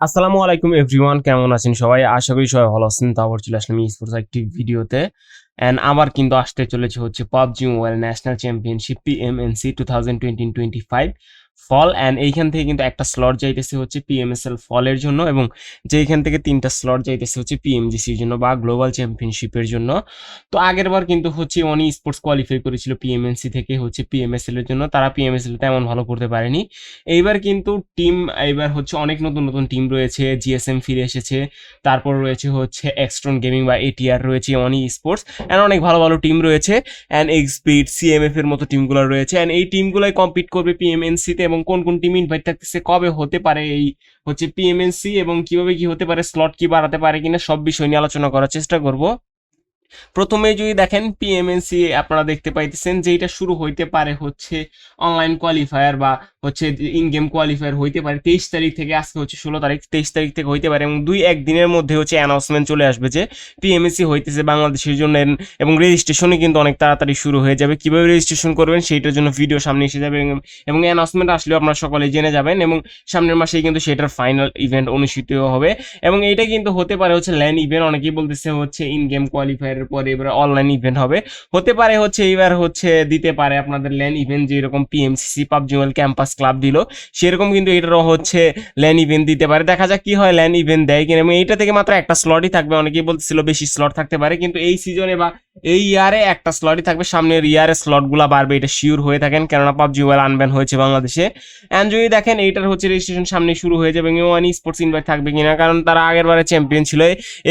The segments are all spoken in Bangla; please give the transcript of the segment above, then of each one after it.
আসসালামু আলাইকুম এভরিওয়ান, কেমন আছেন সবাই? আশা করি সবাই ভালো আছেন। তো আবার চলে আসলাম স্পোর্টস একটি ভিডিওতে। অ্যান্ড আবার কিন্তু আসতে চলেছে হচ্ছে PUBG mobile national championship PMNC two thousand twenty twenty five fall and এইখান থেকে কিন্তু একটা স্লট যাইতেছে হচ্ছে পিএমএসএল ফলের জন্য, এবং যেইখান থেকে তিনটা স্লট যাইতেছে হচ্ছে পিএমজিসির জন্য বা গ্লোবাল চ্যাম্পিয়নশিপের জন্য। তো আগের বার কিন্তু হচ্ছে অনি স্পোর্টস কোয়ালিফাই করেছিল পিএমএনসি থেকে হচ্ছে পিএমএসএল এর জন্য, তারা পিএমএসএল তেমন ভালো করতে পারেনি। এইবার কিন্তু টিম এইবার হচ্ছে অনেক নতুন নতুন টিম রয়েছে জিএসএম ফিরে এসেছে, তারপর রয়েছে হচ্ছে এক্সট্রন গেমিং বা এটিআর রয়েছে অনি স্পোর্টস অ্যান্ড অনেক ভালো ভালো টিম রয়েছে অ্যান্ড এক্সপিড সিএমএফ এর মতো টিমগুলো রয়েছে অ্যান্ড এই টিমগুলোই কম্পিট করবে পিএমএনসিতে এবং কোন কোন টিম ইনভাইট থাকতেছে, কবে হতে পারে এই হচ্ছে পিএমএনসি এবং কীভাবে কি হতে পারে স্লট কি বাড়াতে পারে কিনা, সব বিষয় নিয়ে আলোচনা করার চেষ্টা করব। প্রথমে যদি দেখেন পিএমএনসি আপনারা দেখতে পাইতেছেন যে এটা শুরু হইতে পারে হচ্ছে অনলাইন কোয়ালিফায়ার বা হচ্ছে ইন গেম কোয়ালিফায়ার হইতে পারে তেইশ তারিখ থেকে, আজকে হচ্ছে ষোলো তারিখ, তেইশ তারিখ থেকে হইতে পারে এবং দুই এক দিনের মধ্যে হচ্ছে অ্যানাউন্সমেন্ট চলে আসবে যে পিএমএসসি হইতেছে বাংলাদেশের জন্য এবং রেজিস্ট্রেশনই কিন্তু অনেক তাড়াতাড়ি শুরু হয়ে যাবে। কীভাবে রেজিস্ট্রেশন করবেন সেইটার জন্য ভিডিও সামনে এসে যাবে এবং- অ্যানাউন্সমেন্ট আসলেও আপনারা সকলে জেনে যাবেন এবং সামনের মাসেই কিন্তু সেটার ফাইনাল ইভেন্ট অনুষ্ঠিত হবে। এবং এইটা কিন্তু হতে পারে হচ্ছে ল্যান্ড ইভেন্ট অনেকেই বলতেছে হচ্ছে ইন গেম কোয়ালিফায়ারের পরে এবার অনলাইন ইভেন্ট হবে। হতে পারে হচ্ছে এবার হচ্ছে দিতে পারে আপনাদের ল্যান ইভেন্ট যেরকম PMCC PUBG mobile campus club দিল, সেরকম কিন্তু এটারও হচ্ছে ল্যান ইভেন্ট দিতে পারে। দেখা যাক কি হয় ল্যান ইভেন্ট দেয় কিনা। এবং এইটা থেকে মাত্র একটা স্লটই থাকবে। অনেকেই বলতেছিল বেশি স্লট থাকতে পারে। কিন্তু এই সিজনে বা এই ইয়ারে একটা স্লটই থাকবে। সামনের ইয়ারে স্লটগুলা বাড়বে, এটা শিওর হয়ে থাকেন। কেননা পাবজি মোবাইল আনব্যান হয়েছে বাংলাদেশে। অ্যান্ড যদি দেখেন, এইটার হচ্ছে রেজিস্ট্রেশন সামনে শুরু হয়ে যাবে, এবং ওয়ান স্পোর্টস ইনভাইট থাকবে কিনা, কারণ তারা আগের বারে চ্যাম্পিয়ন ছিল।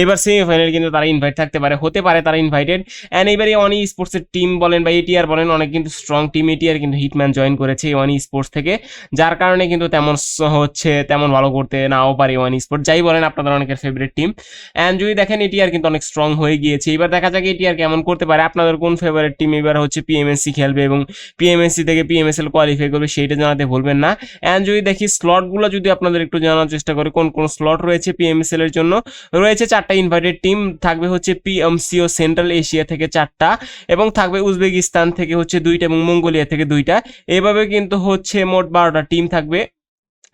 এবার সেমিফাইনাল কিন্তু তারা ইনভাইট থাকতে পারে, হতে পারে তারা ইনভাইটেড অ্যান্ড এবারে অনি স্পোর্টসের টিম বলেন বা এটিআর বলেন, অনেক কিন্তু স্ট্রং টিম এটিআর কিন্তু হিটম্যান জয়েন করেছে ওয়ান স্পোর্টস থেকে। যার কারণে কিন্তু তেমন হচ্ছে, তেমন ভালো করতে নাও পারে ওয়ান স্পোর্ট যাই বলেন, আপনাদের অনেকের ফেভারিট টিম অ্যান্ড যদি দেখেন এটিআর কিন্তু অনেক স্ট্রং হয়ে গিয়েছে। এবার দেখা যাক এটিআর কেমন করতে পারে, আপনাদের কোন ফেভারিট টিম এবার হচ্ছে পিএমএসসি খেলবে এবং পিএমএসসি থেকে পিএমএসএল কোয়ালিফাই করবে সেইটা জানাতে ভুলবেন না। অ্যান্ড যদি দেখি স্লটগুলো যদি আপনাদের একটু জানার চেষ্টা করি, কোন কোন স্লট রয়েছে পিএমএসএল এর জন্য? রয়েছে চারটা ইনভাইটেড টিম থাকবে হচ্ছে পিএমসি ও সেন্ট্রাল এশিয়া থেকে চারটা এবং থাকবে উজবেকিস্তান থেকে হচ্ছে দুইটা এবং মঙ্গোলিয়া থেকে দুইটা। এভাবে কিন্তু হচ্ছে মোট বারোটা টিম থাকবে।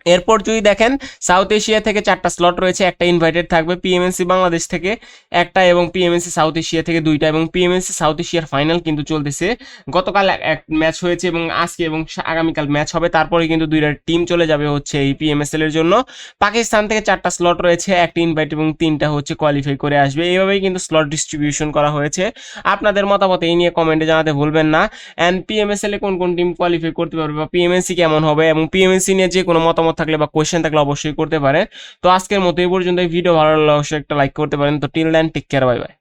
এরপর যদি দেখেন সাউথ এশিয়া থেকে চারটা স্লট রয়েছে, একটা ইনভাইটেড থাকবে পিএমএনসি বাংলাদেশ থেকে একটা এবং পিএমএনসি সাউথ এশিয়া থেকে দুইটা এবং পিএমএনসি সাউথ এশিয়ার ফাইনাল কিন্তু চলতেছে। গতকাল এক- ম্যাচ হয়েছে এবং আজকে এবং আগামীকাল ম্যাচ হবে। তারপরে কিন্তু দুইটা টিম চলে যাবে হচ্ছে এই পিএমএসএল এর জন্য। পাকিস্তান থেকে চারটা স্লট রয়েছে, একটা ইনভাইট এবং তিনটা হচ্ছে কোয়ালিফাই করে আসবে। এইভাবেই কিন্তু স্লট ডিস্ট্রিবিউশন করা হয়েছে। আপনাদের মতামত এই নিয়ে কমেন্টে জানাতে ভুলবেন না। অ্যান্ড পিএমএসএল এ কোন কোন টিম কোয়ালিফাই করতে পারবে বা পিএমএসসি কেমন হবে এবং পিএমএসসি নিয়ে যে কোনো মতামত থাকলে বা কোয়েশ্চেন থাকলে অবশ্যই করতে পারে। তো আজকের মতো এই পর্যন্ত ভিডিও ভালো লাগলে অবশ্যই একটা লাইক করতে পারেন। তো till then take care bye bye